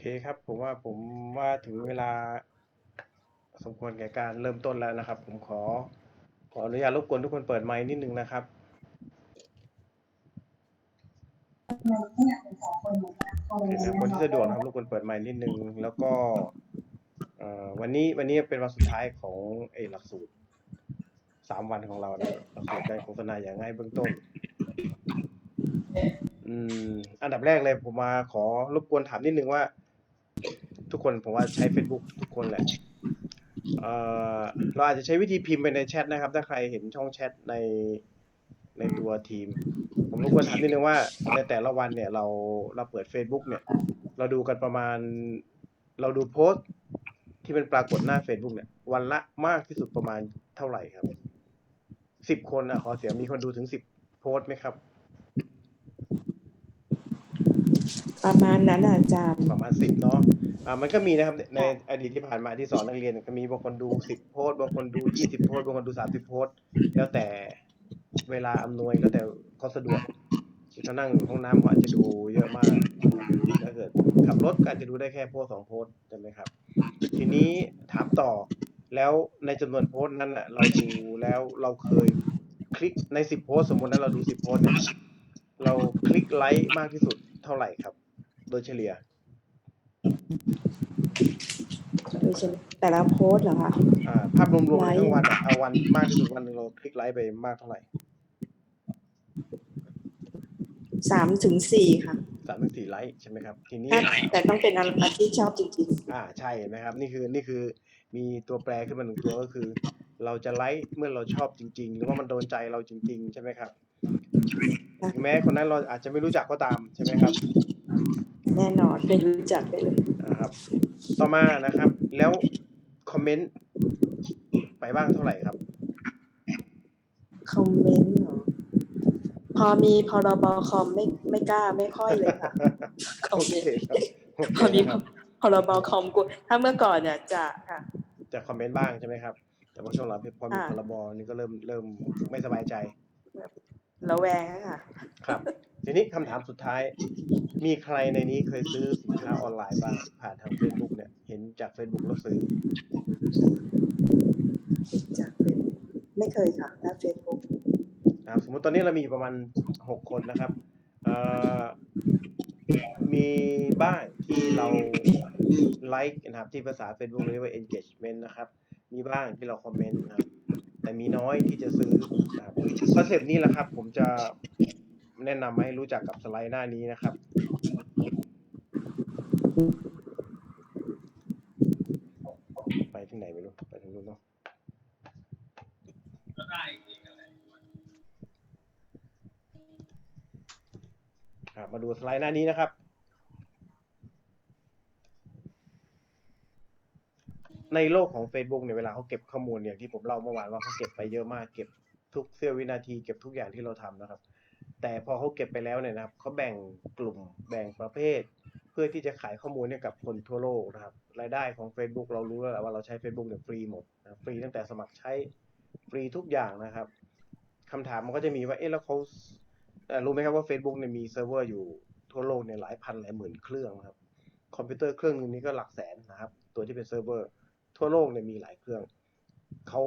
เคครับ ผมว่าผมว่าถึงเวลา สมควรแก่การเริ่มต้นแล้วนะครับ ผมขอ ขออนุญาตรบกวนทุกคนเปิดไมค์นิดนึงนะครับโอเคนะครับคนที่สะดวกนะครับรบกวนเปิดไมค์นิดนึง แล้วก็เอ่อวันนี้วันนี้เป็นวันสุดท้ายของไอ้หลักสูตรสามวันของเรานะหลักสูตรการโฆษณาอย่างง่ายเบื้องต้นอืมอันดับแรกเลยผมมาขอรบกวนถามนิดนึงว่า ทุกคนผมว่าใช้ Facebook ทุกคนแหละเอ่อเราอาจจะใช้วิธีพิมพ์ไปในแชทนะครับ ถ้าใครเห็นช่องแชทในในตัวทีม ผมรบกวนถามนิดนึงว่าในแต่ละวันเนี่ยเราเราเปิด Facebook เนี่ย เราดูกันประมาณ เราดูโพสต์ที่เป็นปรากฏหน้า Facebook เนี่ย วันละมากที่สุดประมาณเท่าไหร่ครับสิบคนนะขอเสียงมีคนดูถึงสิบโพสต์ไหมครับ ประมาณนั้นอะอาจารย์ประมาณสิบเนาะอ่ามันก็มีนะครับในอดีตที่ผ่านมาที่สอนนักเรียนก็มีบางคนดูสิบโพสต์บางคนดูยี่สิบโพสต์บางคนดูสามสิบโพสต์แล้วแต่เวลาอำนวยแล้วแต่เขาสะดวกถ้านั่งอยู่ห้องน้ำก็อาจจะดูเยอะมากถ้าเกิดขับรถก็อาจจะดูได้แค่โพสต์สองโพสต์ใช่ไหมครับ ทีนี้ถามต่อแล้วในจำนวนโพสต์นั้นน่ะเราดูแล้วเราเคยคลิกในสิบโพสต์สมมตินะเราดูสิบโพสต์เนี่ยเราคลิกไลค์มากที่สุดเท่าไหร่ครับ โดยเฉลี่ย โดยเฉลี่ยแต่ละโพสต์เหรอคะ อ่า ภาพรวมๆไลค์ ทั้งวันอะเอาวันมากที่สุดวันหนึ่งเราคลิกไลค์ไปมากเท่าไหร่สามถึงสี่ค่ะสามถึงสี่ไลค์ใช่ไหมครับ ทีนี้ ถ้าแต่ต้องเป็นอะไรที่ชอบจริงอ่าใช่เห็นไหมครับ นี่คือนี่คือมีตัวแปรขึ้นมาหนึ่งตัวก็คือ เราจะไลค์เมื่อเราชอบจริง ๆ หรือว่ามันโดนใจเราจริง ๆ ใช่ไหมครับถึงแม้คนนั้นเราอาจจะไม่รู้จักก็ตามใช่ไหมครับๆ แน่นอนไม่รู้จักไปเลยนะครับ ต่อมานะครับ แล้วคอมเมนต์ไปบ้างเท่าไหร่ครับ คอมเมนต์เหรอพอมีพรบคอมไม่ไม่กล้าไม่ค่อยเลยค่ะคอโอมเมเคนต์ครับโอพอเคมีครับพรบคอมกูถ้าเมื่อก่อนเนี่ยจะค่ะ จะคอมเมนต์บ้างใช่ไหมครับ แต่ว่าช่วงหลังพอมีอ่าพรบนี่ก็เริ่มเริ่มไม่สบายใจระแวงอะค่ะ ครับ ทีนี้คำถามสุดท้าย มีใครในนี้เคยซื้อสินค้าออนไลน์บ้างผ่านทาง Facebook เนี่ย เห็นจาก Facebook แล้วซื้อ จากเป็นไม่เคยค่ะหน้าเฟซบุ๊กนะครับสมมติตอนนี้เรามีอยู่ประมาณ6คนนะครับเอ่อมีบ้างที่เราไลค์นะครับที่ภาษา Facebook เรียกว่า engagement นะครับ มีบ้างที่เราคอมเมนต์นะครับ แต่มีน้อยที่จะซื้อนะครับคอนเซปต์นี้แหละครับ ผมจะ แนะนำให้รู้จักกับสไลด์หน้านี้นะครับ ไปที่ไหนไม่รู้ ไปทางนู้นเนาะมาดูสไลด์หน้านี้นะครับ ในโลกของ Facebook เนี่ยเวลาเขาเก็บข้อมูลอย่างที่ผมเล่าเมื่อวานว่าเขาเก็บไปเยอะมากเก็บทุกเสี้ยววินาทีเก็บทุกอย่างที่เราทำนะครับ แต่พอเขาเก็บไปแล้วเนี่ยนะครับเขาแบ่งกลุ่มแบ่งประเภท เพื่อที่จะขายข้อมูลให้กับคนทั่วโลกนะครับรายได้ของ Facebook เรารู้แล้วแหละว่าเราใช้ Facebook เนี่ยฟรีหมดนะฟรีตั้งแต่สมัครใช้ฟรีทุกอย่างนะครับคำถามมันก็จะมีว่าเอ๊ะแล้วเขาแต่รู้ไหมครับว่า Facebook เนี่ยมีเซิร์ฟเวอร์อยู่ทั่วโลกเนี่ยหลายพันหลายหมื่นเครื่องนะครับคอมพิวเตอร์เครื่องนึงนี้ก็หลักแสนนะครับ ตัวที่เป็นเซิร์ฟเวอร์ทั่วโลกเนี่ยมีหลายเครื่องเขา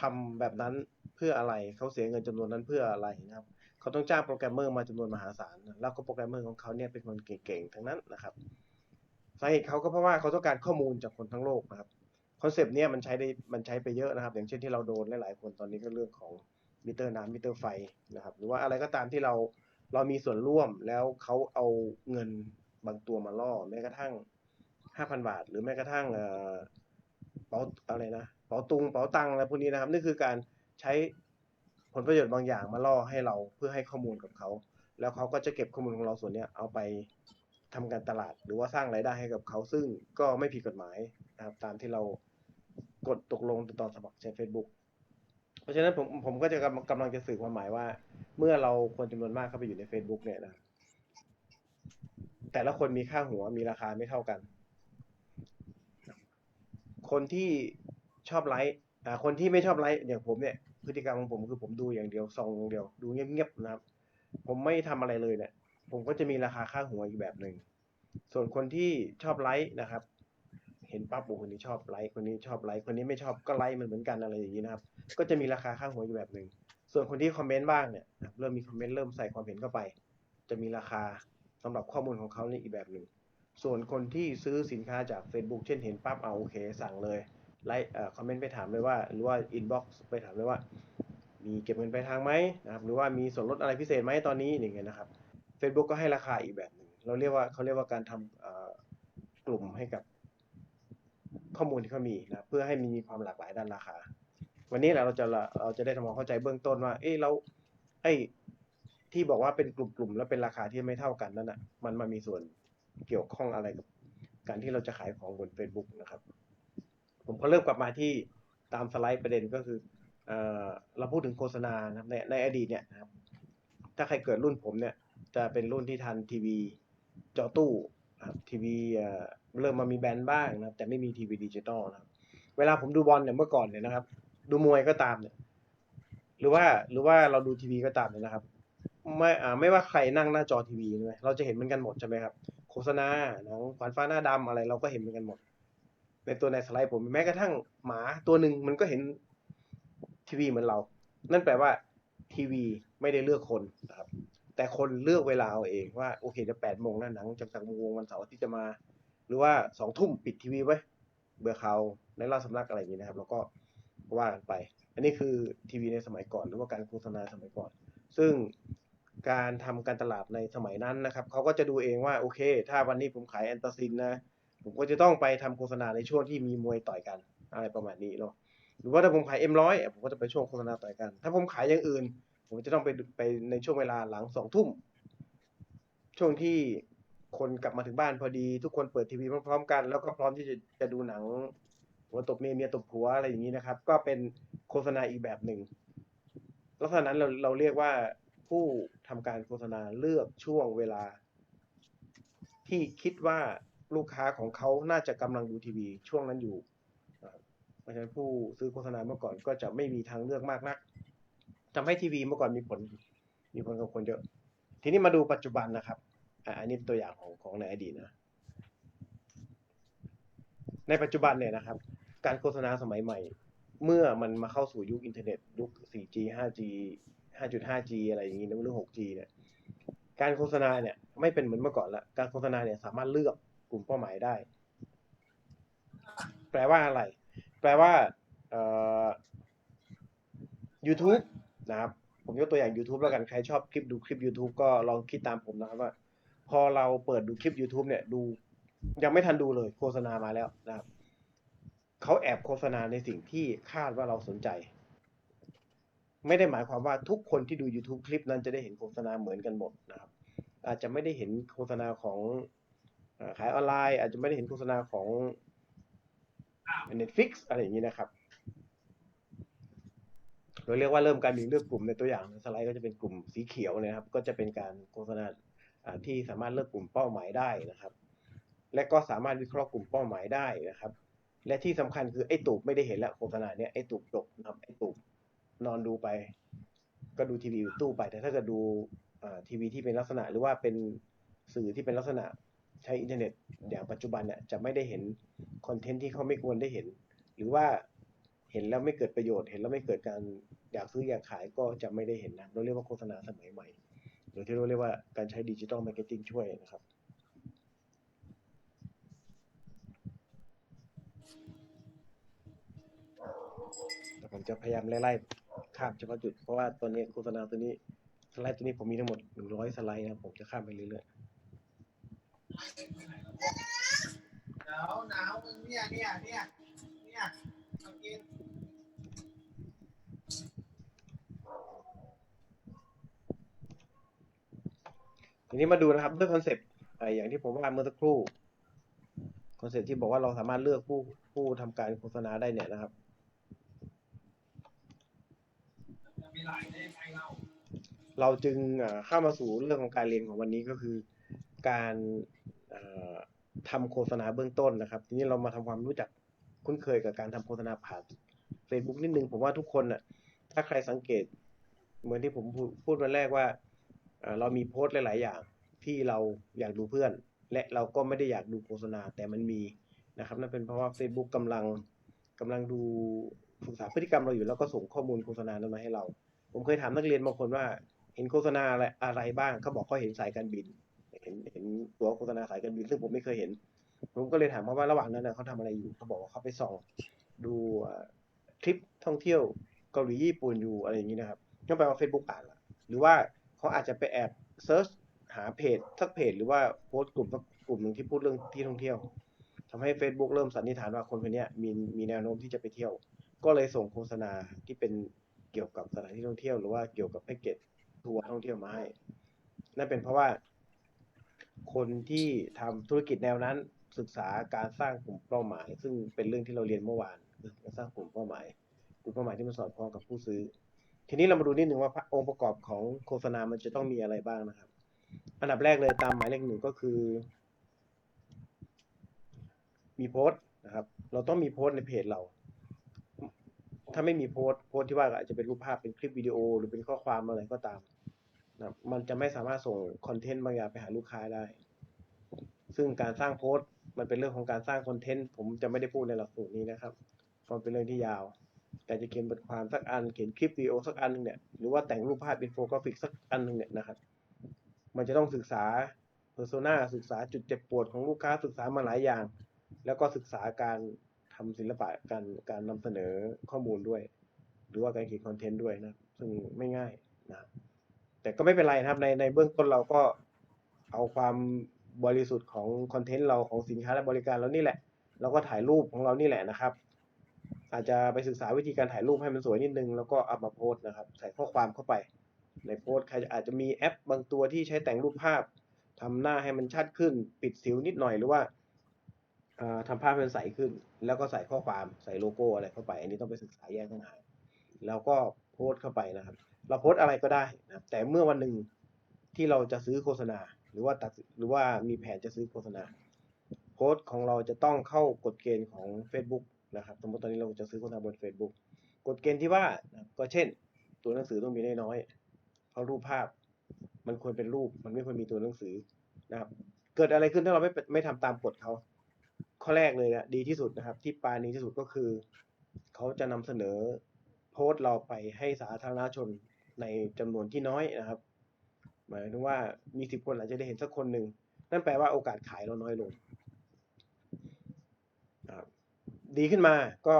ทำแบบนั้นเพื่ออะไรเขาเสียเงินจำนวนนั้นเพื่ออะไรนะครับ เขาต้องจ้างโปรแกรมเมอร์มาจำนวนมหาศาลแล้วก็โปรแกรมเมอร์ของเขาเนี่ยเป็นคนเก่งๆทั้งนั้นนะครับสาเหตุเขาก็เพราะว่าเขาต้องการข้อมูลจากคนทั้งโลกนะครับคอนเซปต์เนี่ยมันใช้ได้มันใช้ไปเยอะนะครับ อย่างเช่นที่เราโดนหลายๆคนตอนนี้ก็เรื่องของมิเตอร์น้ำมิเตอร์ไฟนะครับหรือว่าอะไรก็ตามที่เราเรามีส่วนร่วมแล้วเขาเอาเงินบางตัวมาล่อแม้กระทั่งห้าพันบาท หรือแม้กระทั่งเอ่อเป๋าอะไรนะเป๋าตุงเป๋าตังอะไรพวกนี้นะครับนี่คือการใช้ ผลประโยชน์บางอย่างมาล่อให้เราเพื่อให้ข้อมูลกับเขา แล้วเขาก็จะเก็บข้อมูลของเราส่วนนี้เอาไปทำการตลาดหรือว่าสร้างรายได้ให้กับเขาซึ่งก็ไม่ผิดกฎหมายนะครับตามที่เรากดตกลงตอนสมัครใช้ Facebook เพราะฉะนั้นผมผมก็จะกำกำลังจะสื่อความหมายว่า เมื่อเราคนจำนวนมากเข้าไปอยู่ใน Facebook เนี่ยนะแต่ละคนมีค่าหัวมีราคาไม่เท่ากัน คนที่ชอบไลค์อ่คนที่ไม่ชอบไลค์อย่างผมเนี่ย พฤติกรรมของผมคือผมดูอย่างเดียวส่องอย่างเดียว ดูเงียบๆนะครับ ผมไม่ทำอะไรเลยเนี่ย ผมก็จะมีราคาค่าหัวอีกแบบหนึ่งส่วนคนที่ชอบไลค์นะครับ เห็นปั๊บโอ้คนนี้ชอบไลค์คนนี้ชอบไลค์คนนี้ไม่ชอบก็ไลค์มันเหมือนกันอะไรอย่างนี้นะครับ ก็จะมีราคาค่าหัวอยู่แบบหนึ่งส่วนคนที่คอมเมนต์บ้างเนี่ยเริ่มมีคอมเมนต์เริ่มใส่ความเห็นเข้าไป จะมีราคาสำหรับข้อมูลของเขานี่อีกแบบหนึ่งส่วนคนที่ซื้อสินค้าจาก Facebook เช่นเห็นปั๊บเอาโอเคสั่งเลย ไลค์คอมเมนต์ไปถามเลยว่า หรือว่าอินบ็อกซ์ไปถามเลยว่า มีเก็บเงินไปลายทางไหมนะครับ หรือว่ามีส่วนลดอะไรพิเศษไหมตอนนี้อย่างเงี้ยนะครับ Facebook ก็ให้ราคาอีกแบบหนึ่งเราเรียกว่าเขาเรียกว่าการทำกลุ่มให้กับข้อมูลที่เขามีนะเพื่อให้มีความหลากหลายด้านราคา วันนี้เราจะเราจะได้ทำความเข้าใจเบื้องต้นว่า เอ้เราไอ้ที่บอกว่าเป็นกลุ่มๆแล้วเป็นราคาที่ไม่เท่ากันนั่นอะมันมามีส่วนเกี่ยวข้องอะไรกับการที่เราจะขายของบน Facebook นะครับ ผมก็เริ่มกลับมาที่ตามสไลด์ประเด็นก็คือเออเราพูดถึงโฆษณานะครับในในอดีตเนี่ยนะครับ ถ้าใครเกิดรุ่นผมเนี่ย จะเป็นรุ่นที่ทันทีวีจอตู้ครับทีวีเริ่มมามีแบนบ้างนะครับ แต่ไม่มีทีวีดิจิตอลนะครับ เวลาผมดูบอลเนี่ยเมื่อก่อนเนี่ยนะครับ ดูมวยก็ตามเนี่ย หรือว่าหรือว่าเราดูทีวีก็ตามเนี่ยนะครับไม่อ่าไม่ว่าใครนั่งหน้าจอทีวีใช่ไหมเราจะเห็นเหมือนกันหมดใช่ไหมครับ โฆษณาหนังขวานฟ้าหน้าดำอะไรเราก็เห็นเหมือนกันหมด ในตัวในสไลด์ผมแม้กระทั่งหมาตัวหนึ่งมันก็เห็นทีวีเหมือนเรา นั่นแปลว่าทีวีไม่ได้เลือกคนนะครับ แต่คนเลือกเวลาเอาเองว่าโอเคจะแปดโมงแล้วหนังจากจากวงวันเสาร์ที่จะมา หรือว่าสองทุ่มปิดทีวีไว้ เบื่อเขาในเล่าสำนักอะไรอย่างนี้นะครับ แล้วก็ว่ากันไป อันนี้คือทีวีในสมัยก่อนหรือว่าการโฆษณาสมัยก่อน ซึ่งการทำการตลาดในสมัยนั้นนะครับเขาก็จะดูเองว่าโอเค ถ้าวันนี้ผมขายแอนตาซินนะ ผมก็จะต้องไปทำโฆษณาในช่วงที่มีมวยต่อยกันอะไรประมาณนี้เนาะหรือว่าถ้าผมขาย M100 อะผมก็จะไปช่วงโฆษณาต่อยกัน ถ้าผมขายอย่างอื่น ผมจะต้องไปไปในช่วงเวลาหลังสองทุ่มช่วงที่คนกลับมาถึงบ้านพอดี ทุกคนเปิดทีวีพร้อมๆกัน แล้วก็พร้อมที่จะจะดูหนังหัวตบเมียเมียตบผัวอะไรอย่างนี้นะครับ ก็เป็นโฆษณาอีกแบบหนึ่งลักษณะนั้นเราเราเรียกว่าผู้ทำการโฆษณาเลือกช่วงเวลา ที่คิดว่า ลูกค้าของเขาน่าจะกำลังดูทีวีช่วงนั้นอยู่เพราะฉะนั้นผู้ซื้อโฆษณาเมื่อก่อนก็จะไม่มีทางเลือกมากนักทำให้ทีวีเมื่อก่อนมีผลมีผลกับคนเยอะ ทีนี้มาดูปัจจุบันนะครับอันนี้เป็นตัวอย่างของของในอดีตนะ ในปัจจุบันเนี่ยนะครับ การโฆษณาสมัยใหม่ เมื่อมันมาเข้าสู่ยุคอินเทอร์เน็ตยุค 4G 5G 5.5G อะไรอย่างนี้นะหรือ 6G เนี่ย การโฆษณาเนี่ยไม่เป็นเหมือนเมื่อก่อนละ การโฆษณาเนี่ยสามารถเลือก กลุ่มเป้าหมายได้ แปลว่าอะไร แปลว่าเอ่อ YouTube นะครับ ผมยกตัวอย่าง YouTube แล้วกัน ใครชอบคลิปดูคลิป YouTube ก็ลองคิดตามผมนะครับว่า พอเราเปิดดูคลิป YouTube เนี่ยดู ยังไม่ทันดูเลยโฆษณามาแล้วนะครับเขาแอบโฆษณาในสิ่งที่คาดว่าเราสนใจ ไม่ได้หมายความว่าทุกคนที่ดู YouTube คลิปนั้นจะได้เห็นโฆษณาเหมือนกันหมดนะครับ อาจจะไม่ได้เห็นโฆษณาของ ขายออนไลน์ อาจจะไม่ได้เห็นโฆษณาของ Netflix อะไรอย่างนี้นะครับ เราเรียกว่าเริ่มการมีเลือกกลุ่มในตัวอย่างในสไลด์ก็จะเป็นกลุ่มสีเขียวนะครับ ก็จะเป็นการโฆษณาอ่าที่สามารถเลือกกลุ่มเป้าหมายได้นะครับ และก็สามารถวิเคราะห์กลุ่มเป้าหมายได้นะครับ และที่สำคัญคือไอ้ตูบไม่ได้เห็นแล้วโฆษณาเนี่ยไอ้ตูบจบนะครับไอ้ตูบนอนดูไป ก็ดูทีวีอยู่ตู้ไปแต่ถ้าเกิดดูอ่าทีวีที่เป็นลักษณะหรือว่าเป็นสื่อที่เป็นลักษณะ ใช้อินเทอร์เน็ตอย่างปัจจุบันเนี่ยจะไม่ได้เห็นคอนเทนต์ที่เขาไม่ควรได้เห็น หรือว่าเห็นแล้วไม่เกิดประโยชน์ เห็นแล้วไม่เกิดการอยากซื้ออยากขายก็จะไม่ได้เห็นนะเราเรียกว่าโฆษณาสมัยใหม่ หรือที่เราเรียกว่าการใช้ดิจิ t a ลมาร์เก็ตติ้งช่วยนะครับแต่ผมจะพยายามไล่ๆข้ามเฉพาะจุดเพราะว่าตัวนี้โฆษณาตัวนี้สไลด์ตัวนี้ผมมีทั้งหมดหนึ่งร้อยสไลด์นะครับผมจะข้ามไปเรื่อย หนาวหนาวมึงเนี่ยเนี่ยเนี่ยเนี่ยมากินทีนี้มาดูนะครับด้วยคอนเซปต์เอ่อย่างที่ผมว่าเมื่อสักครู่คอนเซปต์ที่บอกว่าเราสามารถเลือกผู้ผู้ทำการโฆษณาได้เนี่ยนะครับเราจึงเอ่อเข้ามาสู่เรื่องของการเรียนของวันนี้ก็คือ การ ทำโฆษณาเบื้องต้นนะครับ ทีนี้เรามาทำความรู้จักคุ้นเคยกับการทำโฆษณาผ่าน Facebook นิดนึงผมว่าทุกคนน่ะถ้าใครสังเกต เหมือนที่ผมพูดวันแรกว่าเรามีโพสต์หลาย ๆ อย่างที่เราอยากดูเพื่อน และเราก็ไม่ได้อยากดูโฆษณาแต่มันมีนะครับนั่นเป็นเพราะว่า Facebook กำลังกำลังดูศึกษาพฤติกรรมเราอยู่แล้วก็ส่งข้อมูลโฆษณานั้นมาให้เรา ผมเคยถามนักเรียนบางคนว่าเห็นโฆษณาอะไรอะไรบ้างเขาบอกเขาเห็นสายการบิน เห็นเห็นตัวโฆษณาสายการบินซึ่งผมไม่เคยเห็น ผมก็เลยถามเขาว่าระหว่างนั้นนะเขาทำอะไรอยู่เขาบอกว่าเขาไปส่องดูทริปท่องเที่ยวเกาหลีญี่ปุ่นอยู่อะไรอย่างนี้นะครับก็แปลว่า Facebook อ่านละหรือว่าเขาอาจจะไปแอบเซิร์ชหาเพจสักเพจ หรือว่าโพสต์กลุ่มสักกลุ่มหนึ่งที่พูดเรื่องที่ท่องเที่ยวทำให้ Facebook เริ่มสันนิษฐานว่าคนคนนี้มีมีแนวโน้มที่จะไปเที่ยว ก็เลยส่งโฆษณาที่เป็นเกี่ยวกับสถานที่ท่องเที่ยว หรือว่าเกี่ยวกับแพ็กเกจทัวร์ท่องเที่ยวมาให้นั่นเป็นเพราะว่า คนที่ทำธุรกิจแนวนั้น ศึกษาการสร้างกลุ่มเป้าหมาย ซึ่งเป็นเรื่องที่เราเรียนเมื่อวานคือการสร้างกลุ่มเป้าหมายกลุ่มเป้าหมายที่มันสอดคล้องกับผู้ซื้อ ทีนี้เรามาดูนิดหนึ่งว่าองค์ประกอบของโฆษณามันจะต้องมีอะไรบ้างนะครับ อันดับแรกเลยตามหมายเลขหนึ่งก็คือ มีโพสต์นะครับ เราต้องมีโพสต์ในเพจเรา ถ้าไม่มีโพสต์โพสต์ที่ว่าอาจจะเป็นรูปภาพเป็นคลิปวิดีโอ หรือเป็นข้อความอะไรก็ตาม นะมันจะไม่สามารถส่งคอนเทนต์บางอย่างไปหาลูกค้าได้ ซึ่งการสร้างโพสต์มันเป็นเรื่องของการสร้างคอนเทนต์ผมจะไม่ได้พูดในหลักสูตรนี้นะครับเพราะมันเป็นเรื่องที่ยาวการจะเขียนบทความสักอัน เขียนคลิปวิดีโอสักอันหนึงเนี่ย หรือว่าแต่งรูปภาพอินโฟกราฟิกสักอันหนึงเนี่ยนะครับ มันจะต้องศึกษาเพอร์โซนาศึกษาจุดเจ็บปวดของลูกค้าศึกษามาหลายอย่าง แล้วก็ศึกษาการทำศิลปะการการนำเสนอข้อมูลด้วย หรือว่าการเขียนคอนเทนต์ด้วยนะ ซึ่งไม่ง่ายนะครับ แต่ก็ไม่เป็นไรนะครับในในเบื้องต้นเราก็เอาความบริสุทธิ์ของคอนเทนต์เราของสินค้าและบริการเรานี่แหละ เราก็ถ่ายรูปของเรานี่แหละนะครับ อาจจะไปศึกษาวิธีการถ่ายรูปให้มันสวยนิดนึง แล้วก็เอามาโพสนะครับ ใส่ข้อความเข้าไป ในโพสใครอาจจะมีแอปบางตัวที่ใช้แต่งรูปภาพทำหน้าให้มันชัดขึ้น ปิดสิวนิดหน่อยหรือว่าอ่าทำภาพให้มันใสขึ้น แล้วก็ใส่ข้อความใส่โลโก้อะไรเข้าไป อันนี้ต้องไปศึกษาแยกต่างหากแล้วก็โพสเข้าไปนะครับ เราโพสอะไรก็ได้นะครับแต่เมื่อวันหนึ่งที่เราจะซื้อโฆษณา หรือว่าตัดหรือว่ามีแผนจะซื้อโฆษณา โพสของเราจะต้องเข้ากฎเกณฑ์ของ Facebook นะครับสมมติตอนนี้เราจะซื้อโฆษณาบน Facebook กฎเกณฑ์ที่ว่านะก็เช่น ตัวหนังสือต้องมีน้อยๆเพราะรูปภาพมันควรเป็นรูป มันไม่ควรมีตัวหนังสือนะครับ เกิดอะไรขึ้นถ้าเราไม่ไม่ทำตามกฎเขาข้อแรกเลยนะดีที่สุดนะครับ ที่ปานี้ที่สุดก็คือ เขาจะนำเสนอโพสต์เราไปให้สาธารณชน ในจำนวนที่น้อยนะครับ หมายถึงว่ามีสิบคนอาจจะได้เห็นสักคนหนึ่งนั่นแปลว่าโอกาสขายเราน้อยลงดีขึ้นมาก็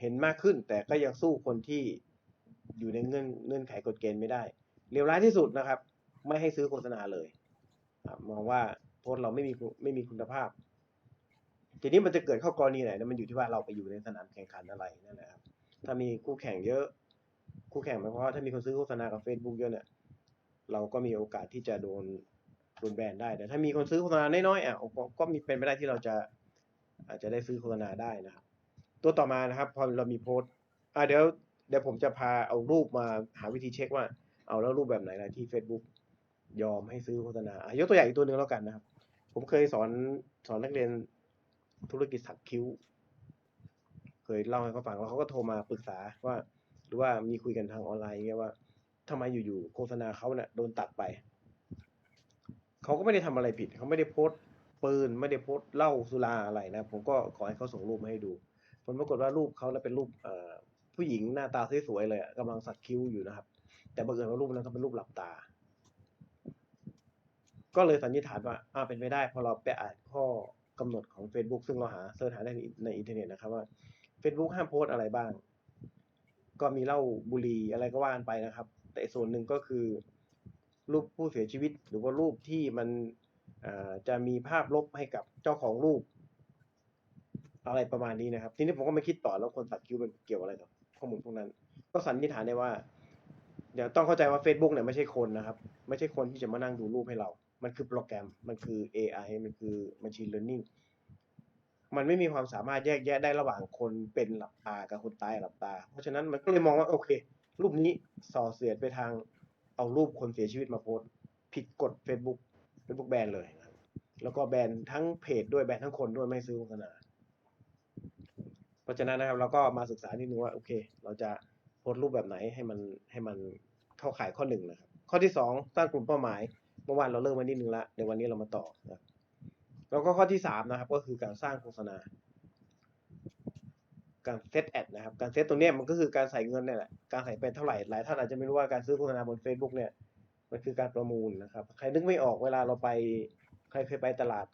เห็นมากขึ้น แต่ก็ยังสู้คนที่อยู่ในเงื่อนเงื่อนไขกฎเกณฑ์ไม่ได้เลวร้ายที่สุดนะครับ ไม่ให้ซื้อโฆษณาเลยมองว่าโพสเราไม่มีไม่มีคุณภาพทีนี้มันจะเกิดเข้ากรณีไหนนะมันอยู่ที่ว่าเราไปอยู่ในสนามแข่งขันอะไรนั่นแหละครับ ถ้ามีคู่แข่งเยอะ คู่แข่งหมายความว่าถ้ามีคนซื้อโฆษณากับ Facebook เยอะเนี่ยเราก็มีโอกาสที่จะโดนโดนแบนได้ แต่ถ้ามีคนซื้อโฆษณาน้อยๆอะก็ก็มีเป็นไปได้ที่เราจะอาจจะได้ซื้อโฆษณาได้นะครับ ตัวต่อมานะครับ พอเรามีโพสต์อ่าเดี๋ยวเดี๋ยวผมจะพาเอารูปมาหาวิธีเช็คว่า เอาแล้วรูปแบบไหนนะที่ Facebook ยอมให้ซื้อโฆษณาอะยกตัวอย่างอีกตัวหนึ่งแล้วกันนะครับ ผมเคยสอนสอนนักเรียนธุรกิจสักคิ้ว เคยเล่าให้เขาฟังแล้วเขาก็โทรมาปรึกษาว่า หรือว่ามีคุยกันทางออนไลน์เงี้ยว่าทำไมอยู่ๆโฆษณาเขาเนี่ยโดนตัดไปเขาก็ไม่ได้ทำอะไรผิดเขาไม่ได้โพสต์ปืนไม่ได้โพสต์เหล้าสุราอะไรนะ ผมก็ขอให้เขาส่งรูปมาให้ดูผลปรากฏว่ารูปเขาแล้วเป็นรูปผู้หญิงหน้าตาสวยๆเลยอะกำลังสักคิ้วอยู่นะครับ แต่บังเอิญว่ารูปนั้นเขาเป็นรูปหลับตา ก็เลยสันนิษฐานว่าอ่าเป็นไปได้พอเราไปอ่านข้อกำหนดของ Facebook ซึ่งเราหาเสิร์ชหาได้ในในอินเทอร์เน็ตนะครับว่า Facebook ห้ามโพสอะไรบ้าง ก็มีเล้าบุหรี่อะไรก็ว่านไปนะครับ แต่ส่วนหนึ่งก็คือ รูปผู้เสียชีวิต หรือว่ารูปที่มันจะมีภาพลบให้กับเจ้าของรูป อะไรประมาณนี้นะครับ ทีนี้ผมก็ไม่คิดต่อแล้วคนสักคิ้วมันเกี่ยวอะไรกับข้อมูลพวกนั้น ก็สันนิษฐานได้ว่า เดี๋ยวต้องเข้าใจว่า Facebook เนี่ยไม่ใช่คนนะครับ ไม่ใช่คนที่จะมานั่งดูรูปให้เรา มันคือโปรแกรมมันคือ AI มันคือ Machine Learning มันไม่มีความสามารถแยกแยะได้ระหว่างคนเป็นหลับตากับคนตายหลับตา เพราะฉะนั้นมันก็เลยมองว่าโอเค รูปนี้ส่อเสียดไปทางเอารูปคนเสียชีวิตมาโพสผิดกฎ Facebook Facebook แบนเลยนะแล้วก็แบนทั้งเพจด้วยแบนทั้งคนด้วยไม่ซื้อโฆษณาเพราะฉะนั้นนะครับเราก็มาศึกษานิดนึงว่าโอเค เราจะโพสรูปแบบไหนให้มันให้มันเข้าข่ายข้อหนึ่งนะครับ ข้อที่สองสร้างกลุ่มเป้าหมาย เมื่อวานเราเริ่มมานิดนึงละเดี๋ยววันนี้เรามาต่อนะครับ แล้วก็ข้อที่สามนะครับก็คือการสร้างโฆษณา การเซตแอดนะครับ การเซตตรงนี้มันก็คือการใส่เงินเนี่ยแหละ การใส่ไปเท่าไหร่ หลายท่านอาจจะไม่รู้ว่าการซื้อโฆษณาบน Facebook เนี่ย มันคือการประมูลนะครับ ใครนึกไม่ออกเวลาเราไป ใครเคยไปตลาด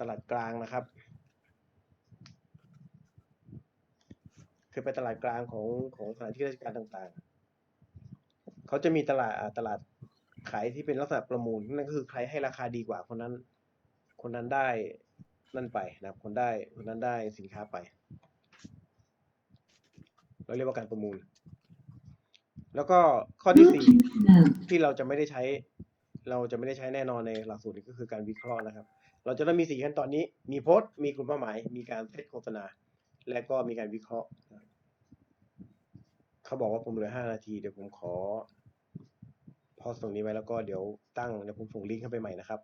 ตลาดกลางนะครับ เคยไปตลาดกลางของของสถานที่ราชการต่างๆ เขาจะมีตลาดตลาดขายที่เป็นลักษณะประมูลนั่นก็คือใครให้ราคาดีกว่าคนนั้น คนนั้นได้นั่นไปนะครับ คนได้คนนั้นได้สินค้าไป เราเรียกว่าการประมูล แล้วก็ข้อที่สี่ที่เราจะไม่ได้ใช้ เราจะไม่ได้ใช้แน่นอนในหลักสูตรนี้ก็คือการวิเคราะห์นะครับ เราจะต้องมีสี่ขั้นตอนนี้ มีโพสต์มีกลุ่มเป้าหมาย มีการเซตโฆษณา และก็มีการวิเคราะห์เขาบอกว่าผมเหลือห้านาที เดี๋ยวผมขอพอสตรงนี้ไว้แล้วก็เดี๋ยวตั้งเดี๋ยวผมส่งลิงก์เข้าไปใหม่นะครับ